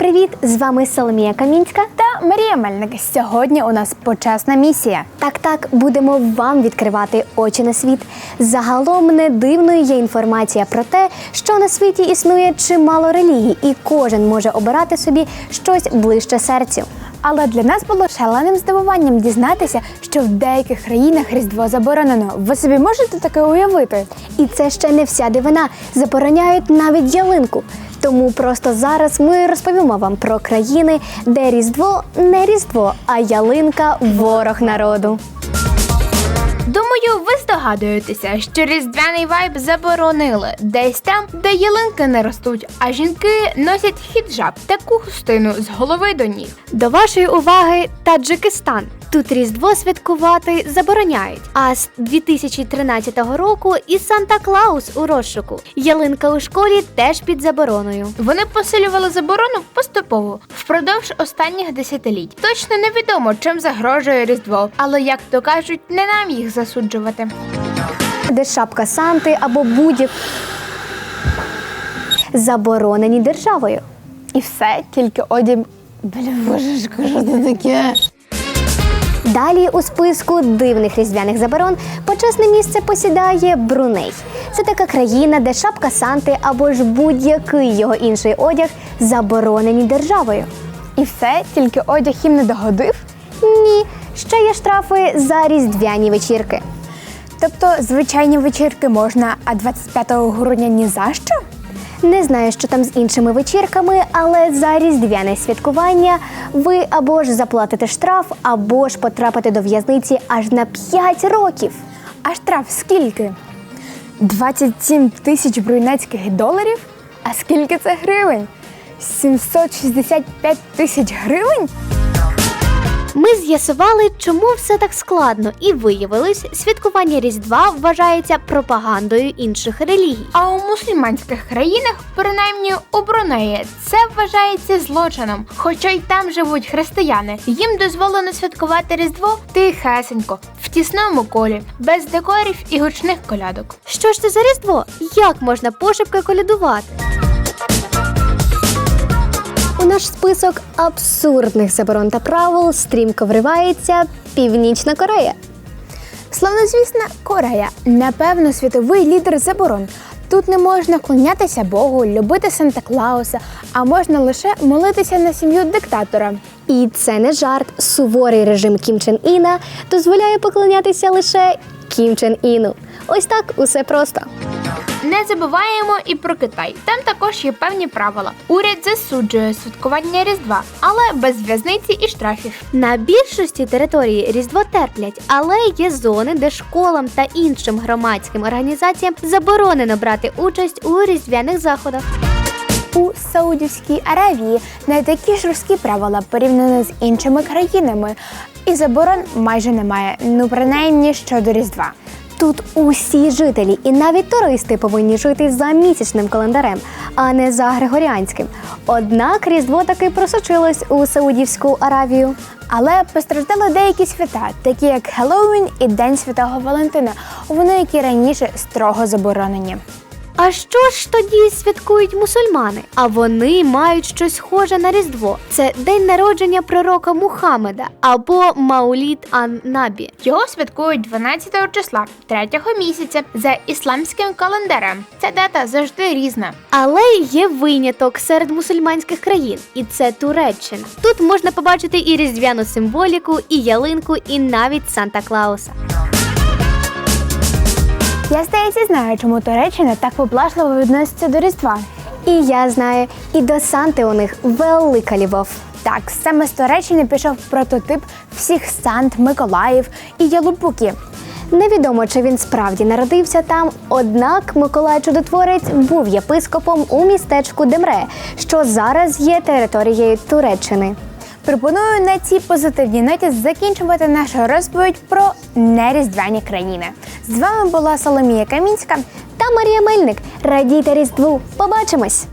Привіт! З вами Соломія Камінська. Та Марія Мельник. Сьогодні у нас почесна місія. Так, так, будемо вам відкривати очі на світ. Загалом не дивною є інформація про те, що на світі існує чимало релігій, і кожен може обирати собі щось ближче серцю. Але для нас було шаленим здивуванням дізнатися, що в деяких країнах Різдво заборонено. Ви собі можете таке уявити? І це ще не вся дивина. Забороняють навіть ялинку. Тому просто зараз ми розповімо вам про країни, де Різдво не Різдво, а ялинка ворог народу. Думаю, ви здогадуєтеся, що різдвяний вайб заборонили десь там, де ялинки не ростуть, а жінки носять хіджаб, таку хустину з голови до ніг. До вашої уваги Таджикистан. Тут Різдво святкувати забороняють. А з 2013 року і Санта Клаус у розшуку. Ялинка у школі теж під забороною. Вони посилювали заборону поступово впродовж останніх десятиліть. Точно невідомо, чим загрожує Різдво, але як то кажуть, не нам їх засуджувати. Де шапка Санти або будь-як заборонені державою. І все, тільки одяг. Блін, боже що це таке? Далі у списку дивних різдвяних заборон почесне місце посідає Бруней. Це така країна, де шапка Санти або ж будь-який його інший одяг заборонені державою. І все, тільки одяг їм не догодив. Ні, ще є штрафи за різдвяні вечірки. Тобто звичайні вечірки можна, а 25 грудня ні за що? Не знаю, що там з іншими вечірками, але за різдвяне святкування ви або ж заплатите штраф, або ж потрапите до в'язниці аж на 5 років. А штраф скільки? 27 тисяч брюнецьких доларів? А скільки це гривень? 765 тисяч гривень? Ми з'ясували, чому все так складно, і виявилось, святкування Різдва вважається пропагандою інших релігій. А у мусульманських країнах, принаймні у Брунеї, це вважається злочином. Хоча й там живуть християни. Їм дозволено святкувати Різдво тихесенько, в тісному колі, без декорів і гучних колядок. Що ж це за Різдво? Як можна пошепки колядувати? У наш список абсурдних заборон та правил стрімко вривається Північна Корея. Славнозвісна Корея, напевно, світовий лідер заборон. Тут не можна вклонятися Богу, любити Санта Клауса, а можна лише молитися на сім'ю диктатора. І це не жарт. Суворий режим Кім Чен Іна дозволяє поклонятися лише Кім Чен Іну. Ось так усе просто. Не забуваємо і про Китай. Там також є певні правила. Уряд засуджує святкування Різдва, але без в'язниці і штрафів. На більшості території Різдво терплять, але є зони, де школам та іншим громадським організаціям заборонено брати участь у різдвяних заходах. У Саудівській Аравії не такі жорсткі правила порівняно з іншими країнами, і заборон майже немає, ну принаймні щодо Різдва. Тут усі жителі і навіть туристи повинні жити за місячним календарем, а не за григоріанським. Однак Різдво таки просочилось у Саудівську Аравію. Але постраждали деякі свята, такі як Хеллоуін і День Святого Валентина, вони які раніше строго заборонені. А що ж тоді святкують мусульмани? А вони мають щось схоже на Різдво. Це день народження пророка Мухаммеда або Мауліт ан-Набі. Його святкують 12 числа 3 місяця за ісламським календарем. Ця дата завжди різна. Але є виняток серед мусульманських країн, і це Туреччина. Тут можна побачити і різдвяну символіку, і ялинку, і навіть Санта Клауса. Я здається знаю, чому Туреччина так поблажливо відноситься до Різдва. І я знаю, і до Санти у них велика любов. Так, саме з Туреччини пішов прототип всіх Сант, Миколаїв і Ялупуки. Невідомо, чи він справді народився там, однак Миколай Чудотворець був єпископом у містечку Демре, що зараз є територією Туреччини. Пропоную на цій позитивній ноті закінчувати нашу розповідь про неріздвяні країни. З вами була Соломія Камінська. Та Марія Мельник. Радійте Різдву! Побачимось!